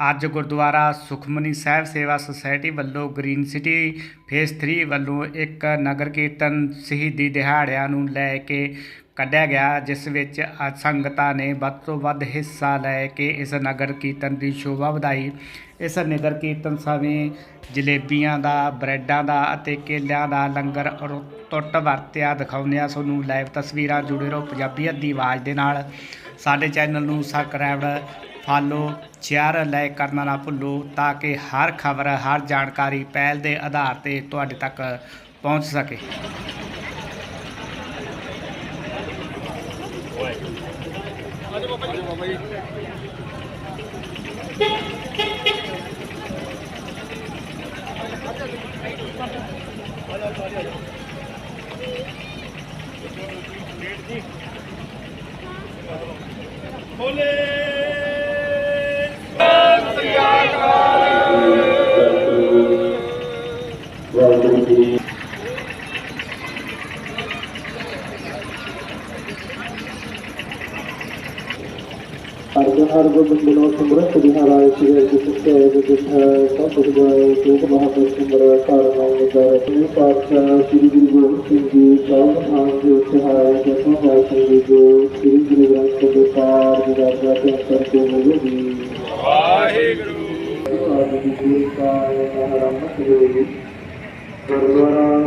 ਅੱਜ ਗੁਰਦੁਆਰਾ ਸੁਖਮਨੀ ਸਾਹਿਬ ਸੇਵਾ ਸੁਸਾਇਟੀ ਵੱਲੋਂ ਗ੍ਰੀਨ ਸਿਟੀ ਫੇਸ 3 ਵੱਲੋਂ ਇੱਕ ਨਗਰ ਕੀਰਤਨ ਸ਼ਹੀਦੀ ਦਿਹਾੜਿਆਂ ਨੂੰ ਲੈ ਕੇ ਕੱਢਿਆ ਗਿਆ, ਜਿਸ ਵਿੱਚ ਸੰਗਤਾਂ ਨੇ ਵੱਧ ਤੋਂ ਵੱਧ ਹਿੱਸਾ ਲੈ ਕੇ ਇਸ ਨਗਰ ਕੀਰਤਨ ਦੀ ਸ਼ੋਭਾ ਵਧਾਈ। ਇਸ ਨਗਰ ਕੀਰਤਨ ਸਮੇਂ ਜਲੇਬੀਆਂ ਦਾ, ਬ੍ਰੈਡਾਂ ਦਾ ਅਤੇ ਕੇਲਿਆਂ ਦਾ ਲੰਗਰ ਔਰ ਟੁੱਟ ਵਰਤਿਆ ਦਿਖਾਉਂਦੇ ਆ ਤੁਹਾਨੂੰ ਲਾਈਵ ਤਸਵੀਰਾਂ ਜੁੜੇ ਰਹੋ ਪੰਜਾਬੀਅਤ ਦੀ ਆਵਾਜ਼ ਦੇ ਨਾਲ। ਸਾਡੇ ਚੈਨਲ ਨੂੰ ਸਬਸਕ੍ਰਾਈਬ ਫਾਲੋ ਸ਼ੇਅਰ ਲਾਈਕ ਕਰਨਾ ਨਾ ਭੁੱਲੋ ਤਾਂ ਕਿ ਹਰ ਖਬਰ, ਹਰ ਜਾਣਕਾਰੀ ਪਹਿਲ ਦੇ ਆਧਾਰ ਤੇ ਤੁਹਾਡੇ ਤੱਕ ਪਹੁੰਚ ਸਕੇ। ਵਾਹਿਗੁਰੂ ਜੀ ਅਰਜਨ ਹਰਗੋਬਿੰਦ ਬਿਨੋ ਸਿਮਰਤ ਬਿਹਾਰਾਇ ਸਿਰੇ ਜਿਸ ਸੇ ਜਿਸ ਸਭ ਕੁਝ ਗਏ ਸੂਖ ਮਹਾਪੁਰ ਸਿਮਰ ਕਾਰਨੋ ਦਰ ਤੇ ਪਾਤਸ਼ਾਹ ਸ੍ਰੀ ਗੁਰੂ ਗੋਬਿੰਦ ਸਿੰਘ ਜੀ ਸਾਹਿਬ ਨਾਮ ਦੇ ਸਹਾਇ ਜਸੋਂ ਵਾਸੀ ਜੀ ਜੋ ਸ੍ਰੀ ਗੁਰੂ ਗ੍ਰੰਥ ਸਾਹਿਬ ਦੇ ਪਾਰ ਜੀ ਦਾ ਜਾਤੇ ਅੰਤਰ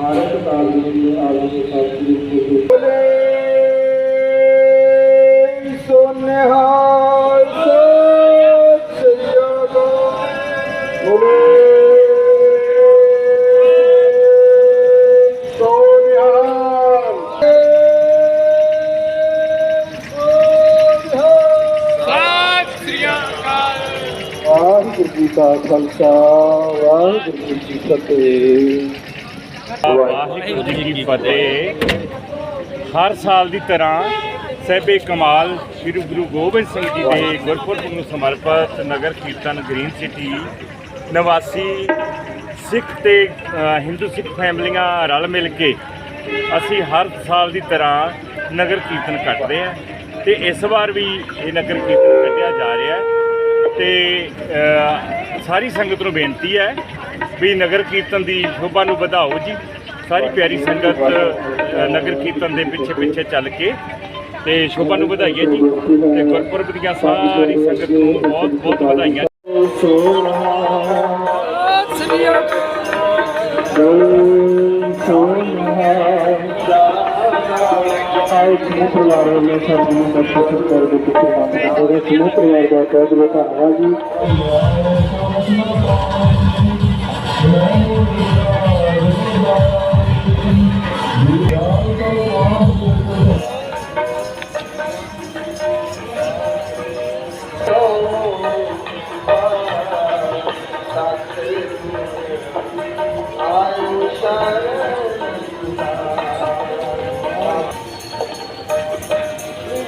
ਆਦਿ ਜੀ ਦੀ ਆਲਮ ਸਾਥੀ ਦੇ ਸੋਨਿਹਾਰ ਸਤਿ ਵਾਹਿਗੁਰੂ ਜੀ ਕਾ ਖਾਲਸਾ ਵਾਹਿਗੁਰੂ ਜੀ ਕੀ ਫਤਿਹ। ਵਾਹਿਗੁਰੂ ਜੀ ਕੀ ਫਤਿਹ। ਹਰ ਸਾਲ ਦੀ ਤਰ੍ਹਾਂ ਸਹਿਬੇ ਕਮਾਲ ਸ੍ਰੀ ਗੁਰੂ ਗੋਬਿੰਦ ਸਿੰਘ ਜੀ ਦੇ ਗੁਰਪੁਰਬ ਨੂੰ ਸਮਰਪਿਤ ਨਗਰ ਕੀਰਤਨ ਗ੍ਰੀਨ ਸਿਟੀ ਨਿਵਾਸੀ ਸਿੱਖ ਤੇ ਹਿੰਦੂ ਸਿੱਖ ਫੈਮਲੀਆਂ ਰਲ ਮਿਲ ਕੇ ਅਸੀਂ ਹਰ ਸਾਲ ਦੀ ਤਰ੍ਹਾਂ ਨਗਰ ਕੀਰਤਨ ਕੱਢਦੇ ਆ ਤੇ ਇਸ ਵਾਰ ਵੀ ਇਹ ਨਗਰ ਕੀਰਤਨ ਕੱਢਿਆ ਜਾ ਰਿਹਾ ਹੈ ਤੇ ਸਾਰੀ ਸੰਗਤ ਨੂੰ ਬੇਨਤੀ ਹੈ ਵੀ ਨਗਰ ਕੀਰਤਨ ਦੀ ਸ਼ੋਭਾ ਨੂੰ ਵਧਾਓ ਜੀ। ਸਾਰੀ ਪਿਆਰੀ ਸੰਗਤ ਨਗਰ ਕੀਰਤਨ ਦੇ ਪਿੱਛੇ ਪਿੱਛੇ ਚੱਲ ਕੇ ਤੇ ਸ਼ੋਭਾ ਨੂੰ ਵਧਾਈਏ ਜੀ। ਤੇ ਗੁਰਪੁਰਬ ਦੀਆਂ ਸਾਰੀ ਸੰਗਤ ਨੂੰ ਬਹੁਤ ਬਹੁਤ ਵਧਾਈਆਂ। ਆਏ ਸਮੂਹ ਪਰਿਵਾਰ ਵੱਲੋਂ ਸਮੂਹ ਨੇ ਸਾਨੂੰ ਮਦਦ ਕਰ ਦਿੱਤੀ ਹੈ ਪੂਰੇ ਸਮੂਹ ਪਰਿਵਾਰ ਦਾ ਬਹੁਤ ਬਹੁਤ ਧੰਨਵਾਦ ਜੀ I'm sorry.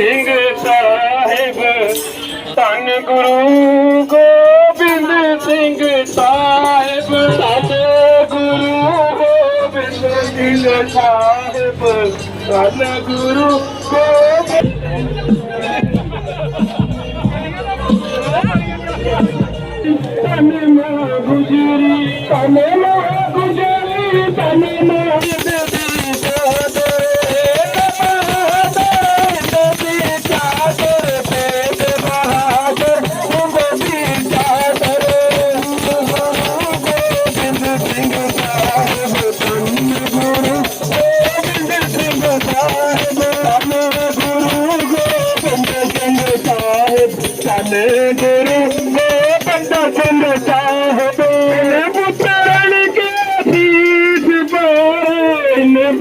ਸਿੰਘ ਸਾਹਿਬ। ਧੰਨ ਗੁਰੂ ਗੋਬਿੰਦ ਸਿੰਘ ਸਾਹਿਬ ਸਾਡੇ ਗੁਰੂ ਗੋਬਿੰਦ ਸਿੰਘ ਸਾਹਿਬ ਧੰਨ ਗੁਰੂ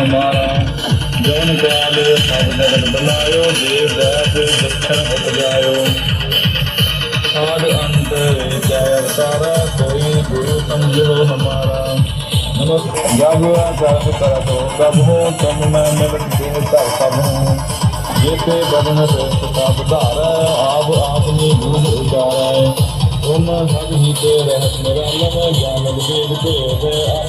हमारा ਜਨ ਗਾਲ ਸਭ ਜਗਤ ਬੁਲਾਇਓ, ਦੇਵ ਦੈਤ ਦਖਣ ਉਪਜਾਇਓ ਆਦ ਅੰਤ ਜੈ ਅਵਤਾਰਾ ਕੋਈ ਗੁਰੂ ਸਮਝੋ ਹਮਾਰਾ। ਨਮਸਕਾਰ। ਜਗ ਜਗ ਕਰਤੋ ਸਭ ਹੋ ਤੁਮ ਮੈਂ ਮਿਲਨ ਦੇ ਧਰ ਸਭ ਹੂੰ। ਜੇਤੇ ਬਦਨ ਰੇਤ ਸਭ ਧਾਰ, ਆਪ ਆਪਨੀ ਬੂਝ ਉਚਾਰੈ। ਤੁਮ ਸਭ ਹੀ ਤੇ ਰਹਿਤ ਨਿਰਲਮ ਜਾਨਕ ਦੇਵ ਭੇਦ